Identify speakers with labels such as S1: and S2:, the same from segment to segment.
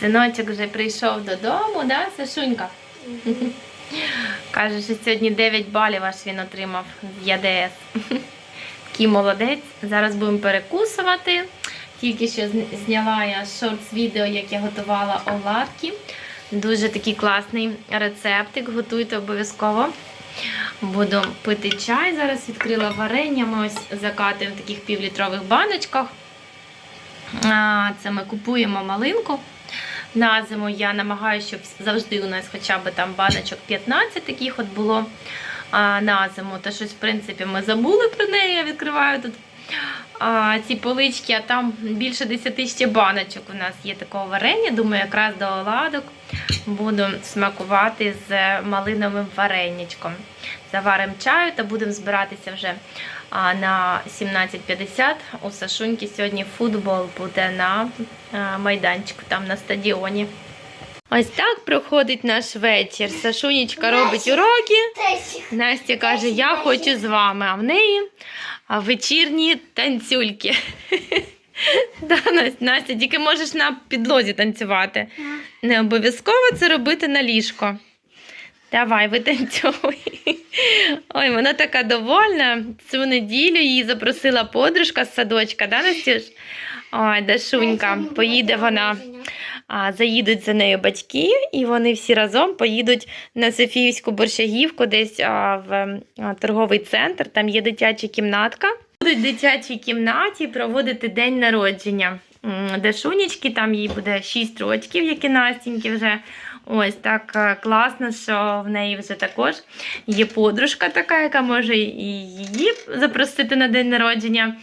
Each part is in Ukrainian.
S1: Синочок вже прийшов додому, да, Сашунька? Каже, що сьогодні 9 балів аж він отримав з ЯДС. Такий молодець. Зараз будемо перекусувати. Тільки що зняла я шортс відео, як я готувала оладки. Дуже такий класний рецептик. Готуйте обов'язково. Буду пити чай. Зараз відкрила варення. Ми ось закатуємо в таких півлітрових баночках. Це ми купуємо малинку. На зиму я намагаюся, щоб завжди у нас хоча б там баночок 15 таких от було а, на зиму. Та щось, в принципі, ми забули про неї. Я відкриваю тут а, ці полички, а там більше 10 ще баночок у нас є такого варення. Думаю, якраз до оладок буду смакувати з малиновим вареничком. Заваримо чаю та будемо збиратися вже а, на 17.50. У Сашуньки сьогодні футбол буде на майданчику, там на стадіоні. Ось так проходить наш вечір. Сашунечка робить уроки. Настя каже, я хочу з вами, а в неї вечірні танцюльки. Да, Настя, Настя, тільки можеш на підлозі танцювати. Не обов'язково це робити на ліжко. Давай, витанцьовуй. Ой, вона така довольна. Цю неділю її запросила подружка з садочка, да, Настюш? Ой, Дашунька, поїде вона. А, заїдуть за нею батьки, і вони всі разом поїдуть на Софіївську борщагівку, десь а, в а, торговий центр. Там є дитяча кімнатка. Будуть в дитячій кімнаті проводити день народження. Дашунечки, там їй буде 6 років, як і Настіньки вже. Ось так е, класно, що в неї вже також є подружка така, яка може і її запросити на день народження.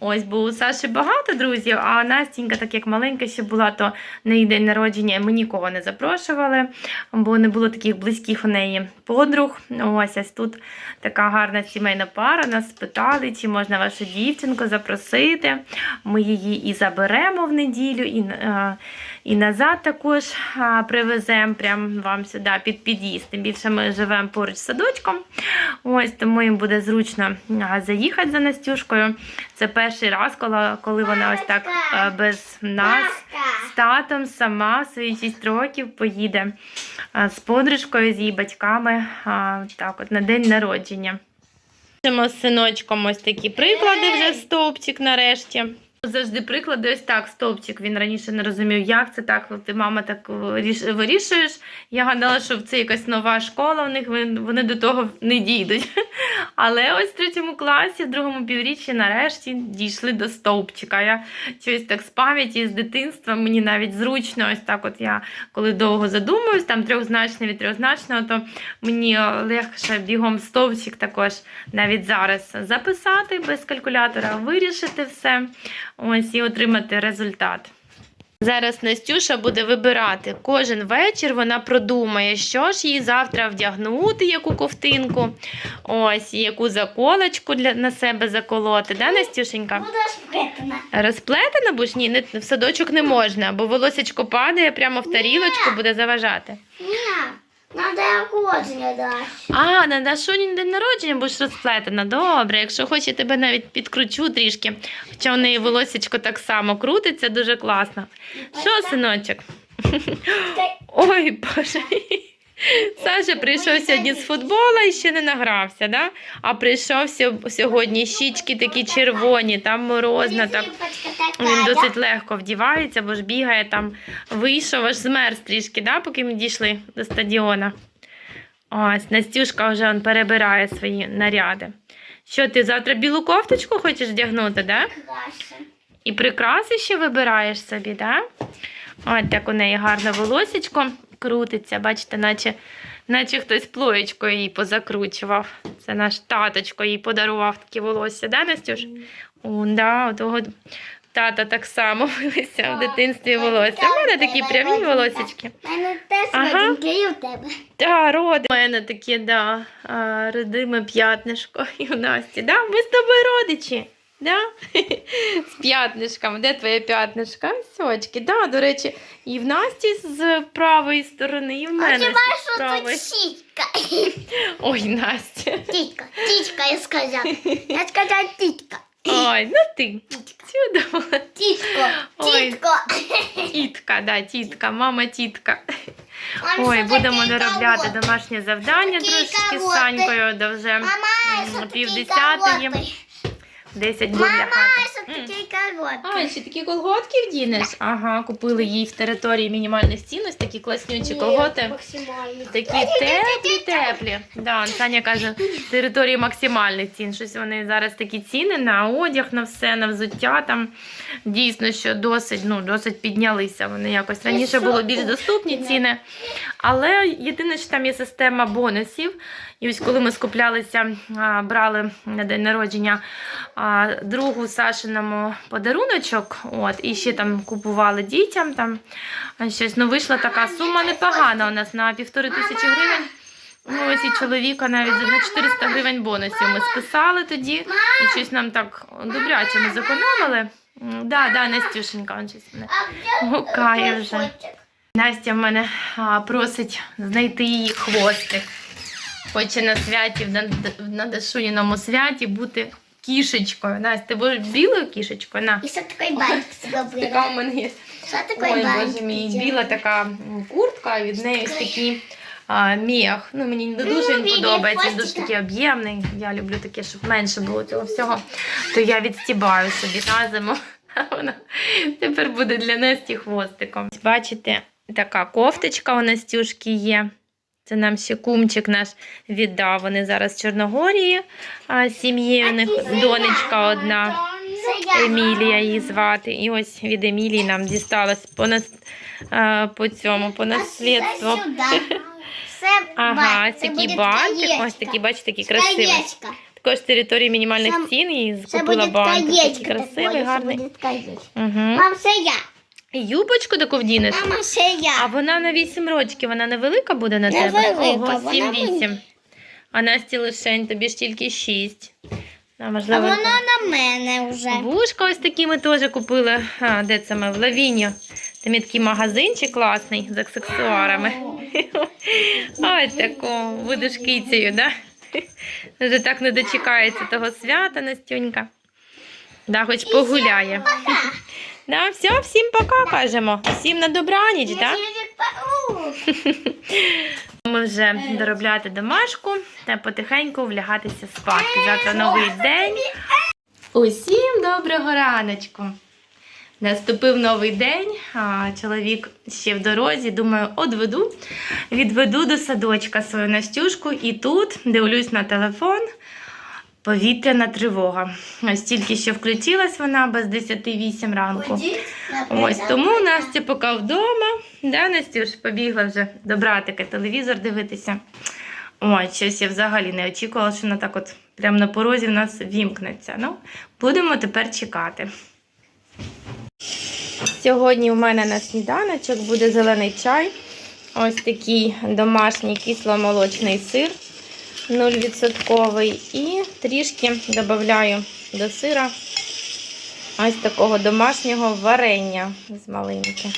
S1: Ось, бо у Саші багато друзів, а Настінька, так як маленька ще була, то на її день народження ми нікого не запрошували, бо не було таких близьких у неї подруг. Ось ось тут така гарна сімейна пара. Нас спитали, чи можна вашу дівчинку запросити. Ми її і заберемо в неділю, і, е, і назад також привеземо прямо вам сюди під під'їзд. Тим більше ми живемо поруч з садочком. Ось тому їм буде зручно заїхати за Настюшкою. Це перший раз, коли, коли вона ось так без нас з татом сама свої 6 років поїде з подружкою, з її батьками так от на день народження. З синочком ось такі приклади вже стовпчик нарешті. Завжди приклади, ось так, стовпчик. Він раніше не розумів, як це так. Ти мама так вирішуєш. Я гадала, що це якась нова школа, у них вони вони до того не дійдуть. Але ось в третьому класі, в другому півріччі, нарешті дійшли до стовпчика. Я щось так з пам'яті, з дитинства, мені навіть зручно, ось так. От я коли довго задумуюсь, там трьохзначне від трьохзначного, то мені легше бігом стовпчик також навіть зараз записати без калькулятора, вирішити все. Ось і отримати результат. Зараз Настюша буде вибирати кожен вечір. Вона продумає, що ж їй завтра вдягнути, яку ковтинку, ось яку заколочку для на себе заколоти. Да, Настюшенька?
S2: Буду спитана.
S1: Розплетена, бо ж ні, не, в садочок не можна, бо волосечко падає прямо в тарілочку, буде заважати.
S2: Ні, надо народження дати.
S1: А, на Дашунін день народження будеш розплетена. Добре, якщо хочеш, я тебе навіть підкручу трішки. Хоча у неї волосечко так само крутиться, дуже класно. Що, синочок? Ой, Боже. Саша прийшов сьогодні з футбола і ще не награвся, да? а прийшов сьогодні щічки такі червоні, там морозно, так він досить легко вдівається, бо ж бігає там, вийшов, аж змерз трішки, да, поки ми дійшли до стадіона. Ось, Настюшка вже он перебирає свої наряди. Що, ти завтра білу кофточку хочеш вдягнути, да? І прикраси ще вибираєш собі, да? Ось так у неї гарне волосечко крутиться, бачите, наче, наче хтось плоєчкою її позакручував. Це наш таточко їй подарував такі волосся, да, Настюш? О, да, того тата так само вилися в дитинстві волосся. У мене такі прямі волосечки.
S2: У мене теж
S1: Ага.
S2: родинки і у тебе.
S1: Та, роди. У мене таке, да, родиме п'ятнишко і у Насті. Да? Ми з тобою родичі. Да? З п'ятнишком. Де твоє п'ятнишко? Сьочки. Да, до речі, і в Насті з правої сторони, і в
S2: А
S1: мене з
S2: бачиш, що тут сітка.
S1: Ой, Настя.
S2: Тітка, тітка, я сказав. Я сказав тітка.
S1: Ой, ну ти чудова.
S2: Тітко,
S1: Ой.
S2: тітко.
S1: Тітка, да, тітка, мама тітка.
S2: Мам,
S1: Ой,
S2: що
S1: будемо доробляти
S2: колготи?
S1: домашнє завдання трошки з. Санькою, до вже
S2: Мама,
S1: м,
S2: що
S1: півдесятої. 10 буде
S2: Мама,
S1: хати.
S2: що
S1: М.
S2: таке?
S1: А, ще такі колготки вдінеш? Ага, купили їй в території мінімальних цін, ось такі класнючі колготи.
S2: Максимально.
S1: Такі теплі, теплі. Да, Саня каже, території максимальних цін. Щось вони зараз такі ціни на одяг, на все, на взуття. Там дійсно, що досить, ну, досить піднялися. Вони якось раніше було більш доступні ціни. Але єдине, що там є система бонусів. І ось коли ми скуплялися, брали на день народження другу Сашиному подаруночок, от, і ще там купували дітям. Там щось, ну, вийшла така сума непогана у нас на півтори тисячі гривень. Ну, ось і чоловіка навіть на 400 гривень бонусів ми списали тоді. І щось нам так добряче ми зекономили. Да, да, Настюшенька, он щось мене гукає вже. Настя в мене а, просить знайти її хвостик. Хоче на святі, в на Дашуніному святі бути кішечкою. Настя, ти будеш білою кішечкою? На.
S2: І що таке бантик зробила?
S1: Така у мене є.
S2: Що таке
S1: Ой, боже мій, біла така куртка, від неї ось такий а, міх. Ну, мені не дуже він
S2: Ну,
S1: подобається, він дуже такий об'ємний. Я люблю таке, щоб менше було цього всього. То я відстібаю собі на зиму. Вона тепер буде для Насті хвостиком. Бачите, така кофточка у Настюшки є. Це нам ще кумчик наш віддав. Вони зараз в Чорногорії. А, з сім'єю у них донечка одна. Емілія її звати. І ось від Емілії нам дісталось по, нас, по цьому, по наслідству. Ага.
S2: Це
S1: такий бантик. Ось такий, бачите, такий красивий. Також з території мінімальних цін і купила бантик. Такий красивий, гарний. Угу.
S2: Мам, це я.
S1: Юбочку таку вдінеш?
S2: Мама, це
S1: А вона на 8 років, вона невелика буде на
S2: Невелика,
S1: тебе? Ого, 7-8. А Насті лишень, тобі ж тільки 6. А,
S2: А вона на мене вже.
S1: Вушка ось такі ми теж купили. А, де це ми? В Лавіньо. Там є такий магазинчик класний з аксесуарами. Ось таку будеш кицею, да? Вже так не дочекається того свята, Настюнька. Да, хоч погуляє. Да, все, всім пока кажемо. Всім на добраніч, да? Ми вже доробляти домашку та потихеньку влягатися спати. Завтра новий день. Усім доброго раночку. Наступив новий день, а чоловік ще в дорозі. Думаю, одведу, відведу до садочка свою Настюшку. І тут дивлюсь на телефон. Повітряна тривога. Ось тільки що включилась вона без 10-8 ранку. Ось тому Настя поки вдома. Да, Настюш, побігла вже до братика телевізор дивитися. Ой, щось я взагалі не очікувала, що вона так от прямо на порозі в нас вімкнеться. Ну, будемо тепер чекати. Сьогодні у мене на сніданочок буде зелений чай. Ось такий домашній кисломолочний сир 0%. І трішки додаю до сира ось такого домашнього варення з малинки.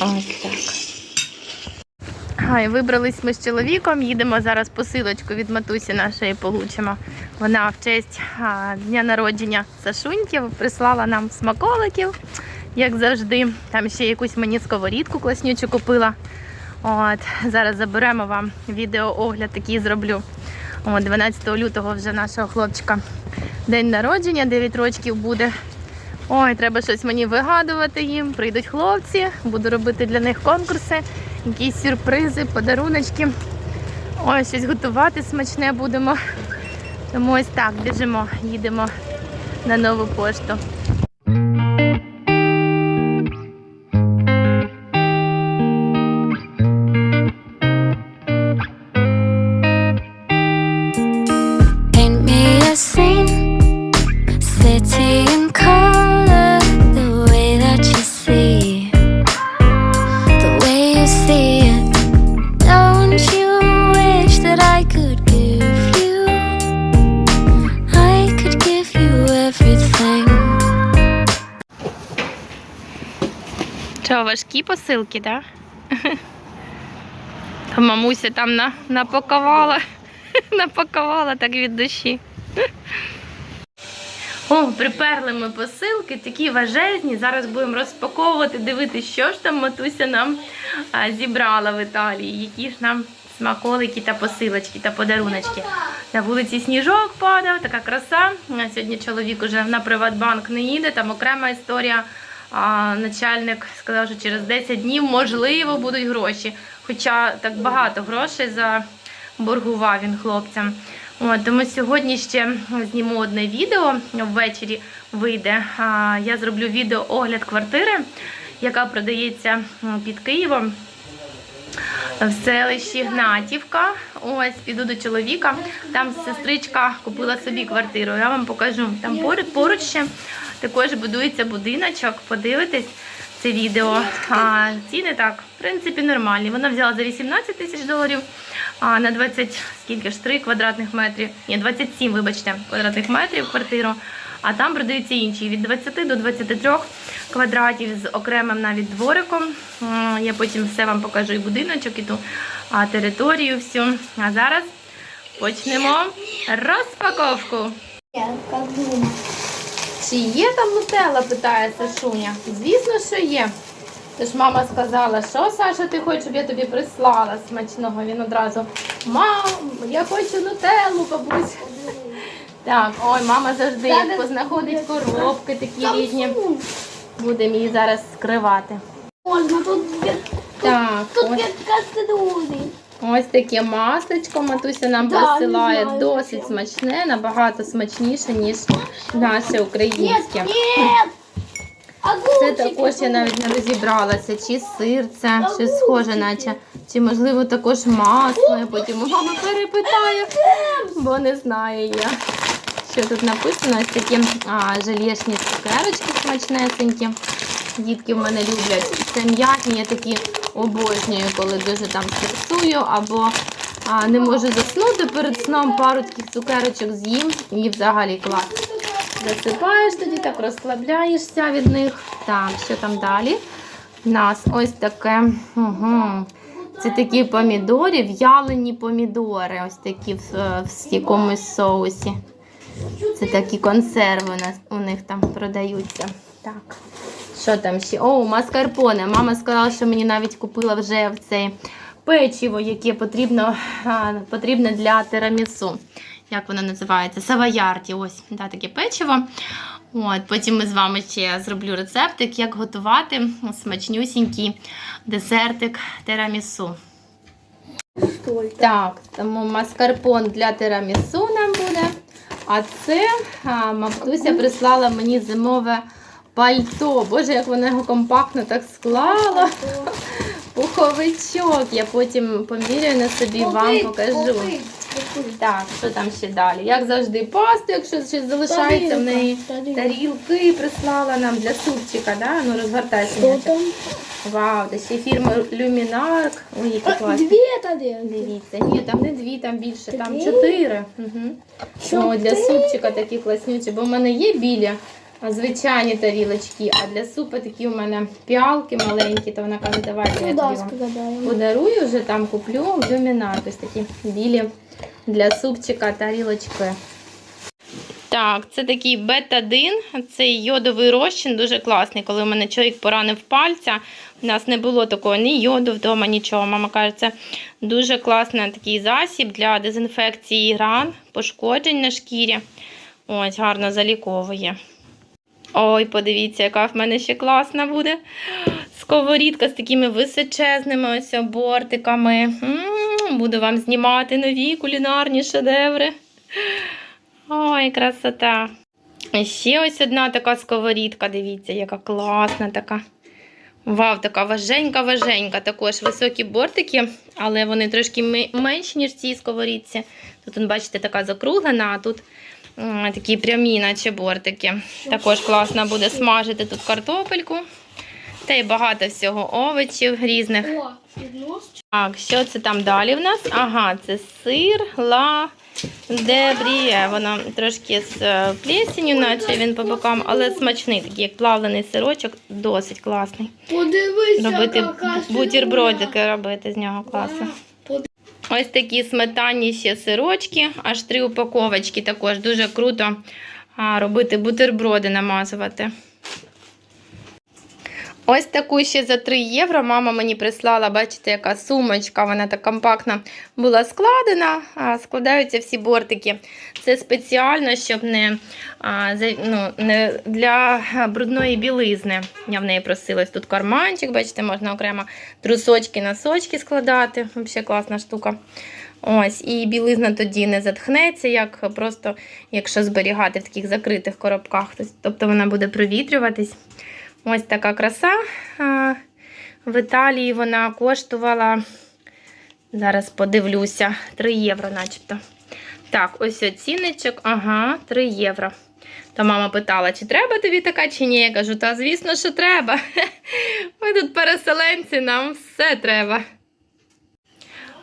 S1: Ось так. Ай, вибрались ми з чоловіком, їдемо зараз посилочку від матусі нашої получимо. Вона в честь дня народження Сашуньків прислала нам смаколиків, як завжди. Там ще якусь мені сковорідку класнючу купила. От, зараз заберемо вам відеоогляд, такий зроблю. От, 12 лютого вже нашого хлопчика день народження, 9 років буде. Ой, треба щось мені вигадувати їм. Прийдуть хлопці, буду робити для них конкурси, якісь сюрпризи, подаруночки. Ой, щось готувати смачне будемо. Тому ось так біжимо, їдемо на нову пошту. Посилки, так? Да? Мамуся там на, напакувала. Напакувала так від душі. О, приперли ми посилки, такі важезні. Зараз будемо розпаковувати, дивитися, що ж там матуся нам зібрала в Італії, які ж нам смаколики та посилочки та подаруночки. На вулиці сніжок падав, така краса. Сьогодні чоловік уже на Приватбанк не їде, там окрема історія. А, начальник сказав, що через 10 днів можливо будуть гроші. Хоча так багато грошей заборгував він хлопцям. От, тому сьогодні ще зніму одне відео. Ввечері вийде. Я зроблю відео огляд квартири, яка продається під Києвом в селищі Гнатівка. Ось піду до чоловіка. Там сестричка купила собі квартиру. Я вам покажу. Там поруч ще також будується будиночок. Подивитесь це відео. А, ціни так, в принципі, нормальні. Вона взяла за 18 тисяч доларів. А на 20, скільки ж 3 квадратних метрів, ні, 27, вибачте, квадратних метрів квартиру. А там продаються інші від 20 до 23 квадратів з окремим навіть двориком. Я потім все вам покажу і будиночок, і ту а, територію всю. А зараз почнемо розпаковку.
S2: Я.
S1: Чи є там нутелла, питає Сашуня. Звісно, що є. Тож мама сказала, що Саша, ти хочеш, щоб я тобі прислала смачного. Він одразу мам, я хочу нутеллу, бабусь. Так, ой, мама завжди як познаходить коробки такі різні. Будемо її зараз скривати.
S2: Можна тут
S1: Так,
S2: тут
S1: ось,
S2: є каструлі.
S1: Ось таке масличко Матуся нам
S2: Да,
S1: присилає.
S2: не знаю,
S1: Досить смачне, набагато смачніше, ніж наше українське. Це також я навіть не розібралася, чи сир це, чи схоже, наче, чи можливо також масло. Я потім у мами перепитаю, бо не знаю я. Що тут написано? Ось такі а, желешні цукерочки смачнесенькі. Дітки в мене люблять. Це м'ятні, я такі обожнюю, коли дуже там стресую або а, не можу заснути перед сном, пару таких цукерочок з'їм і взагалі клас. Засипаєш тоді, так розслабляєшся від них. Так, що там далі? У нас ось таке. Угу. Це такі помідори, в'ялені помідори, ось такі в, е, в якомусь соусі. Це такі консерви у, нас, у них там продаються. Так. Що там ще? О, маскарпоне. Мама сказала, що мені навіть купила вже в цей печиво, яке потрібно, а, потрібне для тирамісу. Як воно називається? Саваярді. Ось да, таке печиво. От, потім ми з вами ще зроблю рецептик, як готувати смачнюсінький десертик тирамісу. Так, тому маскарпон для тирамісу нам буде. А це а, мамтуся прислала мені зимове пальто. Боже, як вона його компактно так склала. Пуховичок. Я потім поміряю на собі, вам покажу. Так, що там ще далі? Як завжди, пасту, якщо щось залишається в неї. Тарілки прислала нам для супчика, да? Ну розгортайся.
S2: Що там?
S1: Вау, та ще фірма Люмінарк. Ой, які класні.
S2: Дві тоді.
S1: Дивіться, ні, там не дві, там більше, там чотири. Угу. О, для супчика такі класнючі, бо в мене є білі а, звичайні тарілочки, а для супа такі у мене піалки маленькі, то вона каже, давайте я тобі вам подарую, вже там куплю в люмінарк, ось такі білі для супчика тарілочки. Так, це такий бетадин, цей йодовий розчин дуже класний. Коли у мене чоловік поранив пальця, у нас не було такого ні йоду вдома, нічого. Мама каже, це дуже класний такий засіб для дезінфекції ран, пошкоджень на шкірі. Ось, гарно заліковує. Ой, подивіться, яка в мене ще класна буде. Сковорідка з такими височезними ось бортиками. Буду вам знімати нові кулінарні шедеври. Ой, красота. І Ще ось одна така сковорідка, дивіться, яка класна така. Вау, така важенька-важенька. Також високі бортики, але вони трошки менші, ніж в цій сковорідці. Тут, бачите, така закруглена, а тут такі прямі, наче бортики. Також класно буде смажити тут картопельку. Та й багато всього овочів різних. Так, що це там далі в нас? Ага, це сир ла дебріє. Воно трошки з е, плесенью, наче він по бокам, але смачний, такий як плавлений сирочок, досить класний.
S2: Подивися,
S1: Робити бутербродики робити з нього класно. Ось такі сметанні ще сирочки, аж три упаковочки також. Дуже круто робити бутерброди, намазувати. Ось таку ще за 3 євро мама мені прислала, бачите, яка сумочка, вона так компактно була складена, складаються всі бортики. Це спеціально, щоб не, ну, не для брудної білизни. Я в неї просилась. Тут карманчик, бачите, можна окремо трусочки, носочки складати. Взагалі класна штука. Ось, і білизна тоді не затхнеться, як просто якщо зберігати в таких закритих коробках. Тобто вона буде провітрюватись. Ось така краса. В Італії вона коштувала, зараз подивлюся, 3 євро начебто. Так, ось оціночок, ага, 3 євро. То мама питала, чи треба тобі така, чи ні. Я кажу, та звісно, що треба. Ми тут переселенці, нам все треба.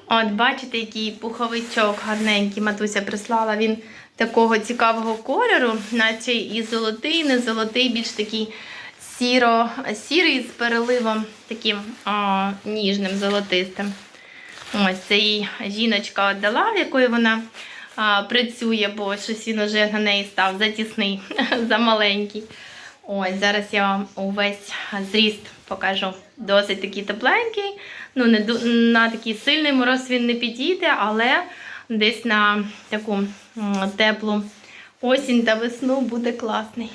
S1: От, бачите, який пуховичок гарненький матуся прислала. Він такого цікавого кольору, наче і золотий, не золотий, більш такий сіро, сірий з переливом таким а, ніжним, золотистим. Ось це їй жіночка віддала, в якої вона а, працює, бо щось він уже на неї став затісний, замаленький. Ось, зараз я вам увесь зріст покажу. Досить такий тепленький. Ну, не на такий сильний мороз він не підійде, але десь на таку теплу осінь та весну буде класний.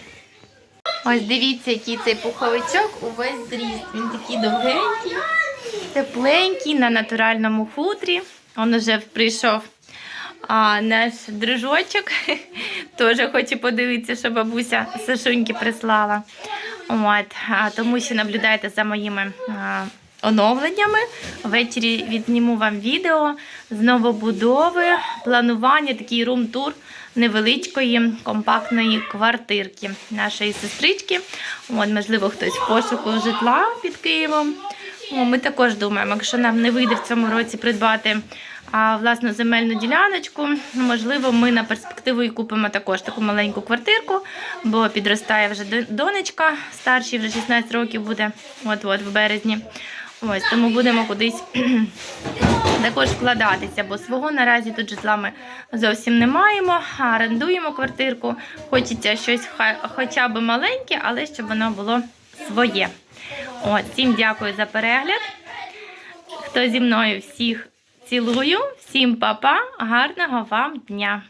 S1: Ось дивіться, який цей пуховичок увесь зріст. Він такий довгенький, тепленький, на натуральному хутрі. Он уже прийшов а, наш дружочок. Теж хоче подивитися, що бабуся Сашуньки прислала. От, тому що наблюдайте за моїми а, оновленнями. Ввечері відзніму вам відео з новобудови, планування, такий рум-тур невеличкої компактної квартирки нашої сестрички. От, можливо, хтось в пошуку житла під Києвом. Ми також думаємо, якщо нам не вийде в цьому році придбати а, власну земельну діляночку, можливо, ми на перспективу і купимо також таку маленьку квартирку, бо підростає вже донечка, старшій вже 16 років буде, от-от в березні. Ось тому будемо кудись також вкладатися, бо свого наразі тут житла ми зовсім не маємо, орендуємо квартирку. Хочеться щось хоча б маленьке, але щоб воно було своє. От, всім дякую за перегляд. Хто зі мною всіх цілую, всім па-па, гарного вам дня!